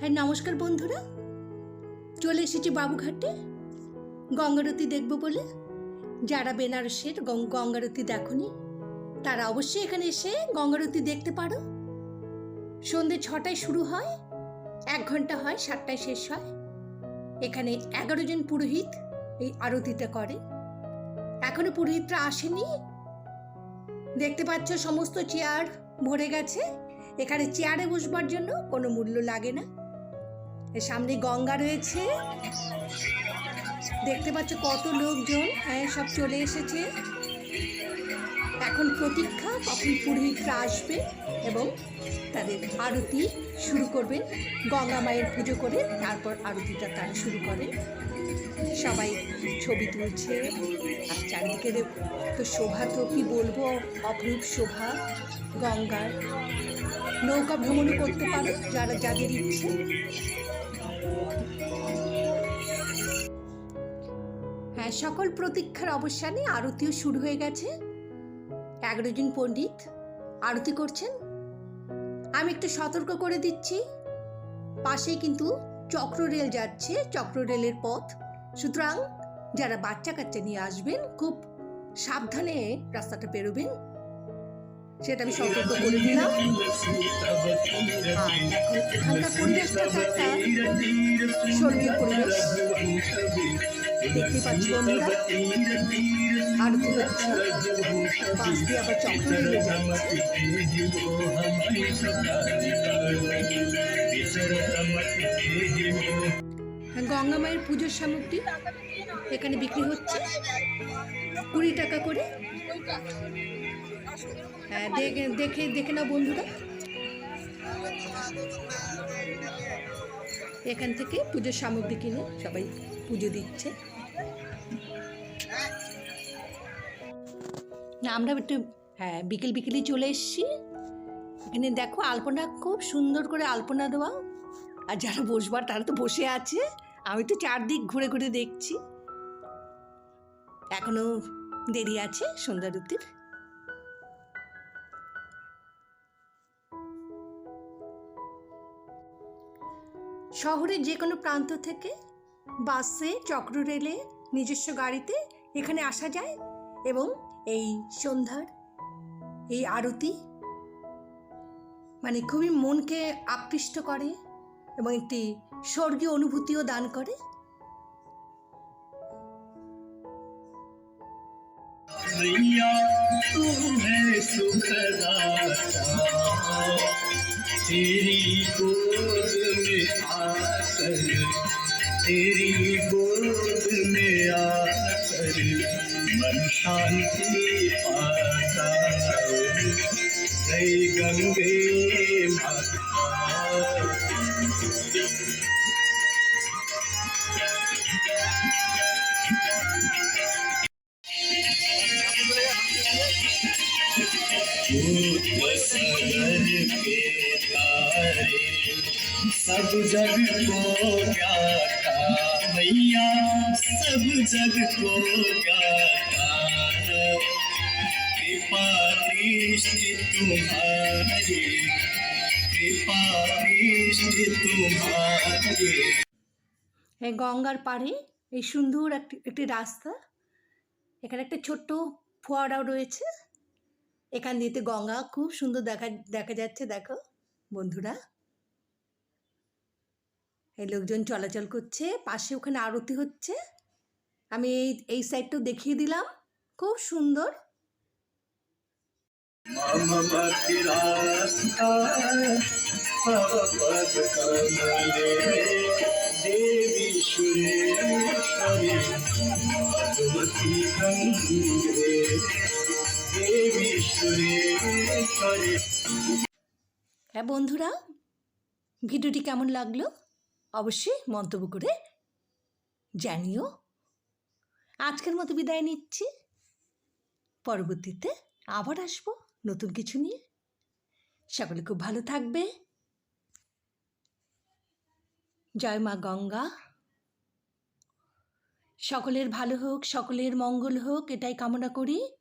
হ্যাঁ নমস্কার বন্ধুরা। চলে এসেছি বাবুঘাটে। গঙ্গারতি দেখব বলে। যারা বেনারসের গঙ্গারতি দেখনি, তারা অবশ্যই এখানে এসে গঙ্গারতি দেখতে পারো। সন্ধে ছটায় শুরু হয়, এক ঘণ্টা হয়, সাতটায় শেষ হয়। এখানে এগারো জন পুরোহিত এই আরতিটা করে। এখনও পুরোহিতরা আসেনি। দেখতে পাচ্ছ সমস্ত চেয়ার ভরে গেছে। এখানে চেয়ারে বসবার জন্য কোনো মূল্য লাগে না। সামনে গঙ্গা রয়েছে। দেখতে পাচ্ছ কত লোকজন হ্যাঁ সব চলে এসেছে। এখন প্রতীক্ষা, কখন পুরোহিতরা আসবে এবং তাদের আরতি শুরু করবেন। গঙ্গা মায়ের পুজো করে তারপর আরতিটা তারা শুরু করে। সবাই ছবি তুলছে, আর চারিদিকে তো শোভা তো কি বলব, অপরূপ শোভা, গঙ্গার। নৌকা ভ্রমণও করতে পারো যারা যাদের ইচ্ছে। হ্যাঁ সকল প্রতীক্ষার অবসানে আরতিও শুরু হয়ে গেছে। এগারো জন পণ্ডিত আরতি করছেন। আমি একটু সতর্ক করে দিচ্ছি। পাশেই কিন্তু চক্র রেল যাচ্ছে চক্র রেলের পথ। সুতরাং যারা বাচ্চা কাচ্চা নিয়ে আসবেন, খুব সাবধানে রাস্তাটা পেরোবেন। সেটা আমি সতর্ক করে দিলাম। আর এখানকার পরিবেশটা তো একটা স্বর্গীয় পরিবেশ। দেখতে পাচ্ছি বন্ধুরা। আরতি হচ্ছে পাশ দিয়ে আবার চক্র রেলে যাচ্ছে। হ্যাঁ গঙ্গা মায়ের পুজোর সামগ্রী এখানে বিক্রি হচ্ছে। কুড়ি টাকা করে। হ্যাঁ দেখে দেখে নাও বন্ধুরা। এখান থেকে পুজোর সামগ্রী কিনে সবাই পুজো দিচ্ছে। না, আমরা একটু হ্যাঁ বিকেল বিকেলে চলে এসেছি। এখানে দেখো আলপনা, খুব সুন্দর করে আলপনা দেওয়া। আর যারা বসবার, তারা তো বসে আছে। আমি তো চারদিক ঘুরে ঘুরে দেখছি। এখনও দেরি আছে সন্ধ্যা সন্ধ্যারতির শহরের যে কোনো প্রান্ত থেকে বাসে চক্র রেলে নিজস্ব গাড়িতে এখানে আসা যায় এবং এই সন্ধ্যার এই আরতি মানে খুবই মনকে আকৃষ্ট করে এবং একটি স্বর্গীয় অনুভূতিও দান করে मैया तू है सुखदाता तेरी गोद में आकर तेरी गोद में आकर मन शांति पाता जय गंगे माता। सब जग को ज्ञाता मैया सब जग को ज्ञाता कृपा दृष्टि तुम्हारी कृपा दृष्टि तुम्हारी এই গঙ্গার পাড়ে এই সুন্দর একটি একটি রাস্তা এখানে একটা ছোট্ট ফোয়ারাও রয়েছে এখান দিয়ে তো গঙ্গা খুব সুন্দর দেখা দেখা যাচ্ছে, দেখো, বন্ধুরা। এই লোকজন চলাচল করছে, পাশে ওখানে আরতি হচ্ছে। আমি এই এই সাইডটাও দেখিয়ে দিলাম, খুব সুন্দর। मम হ্যাঁ বন্ধুরা, ভিডিওটি কেমন লাগল অবশ্যই মন্তব্য করে জানিও। আজকের মতো বিদায় নিচ্ছি। পরবর্তীতে আবার আসব নতুন কিছু নিয়ে। সকলে খুব ভালো থাকবে। জয় মা গঙ্গা। সকলের ভালো হোক, সকলের মঙ্গল হোক, এটাই কামনা করি।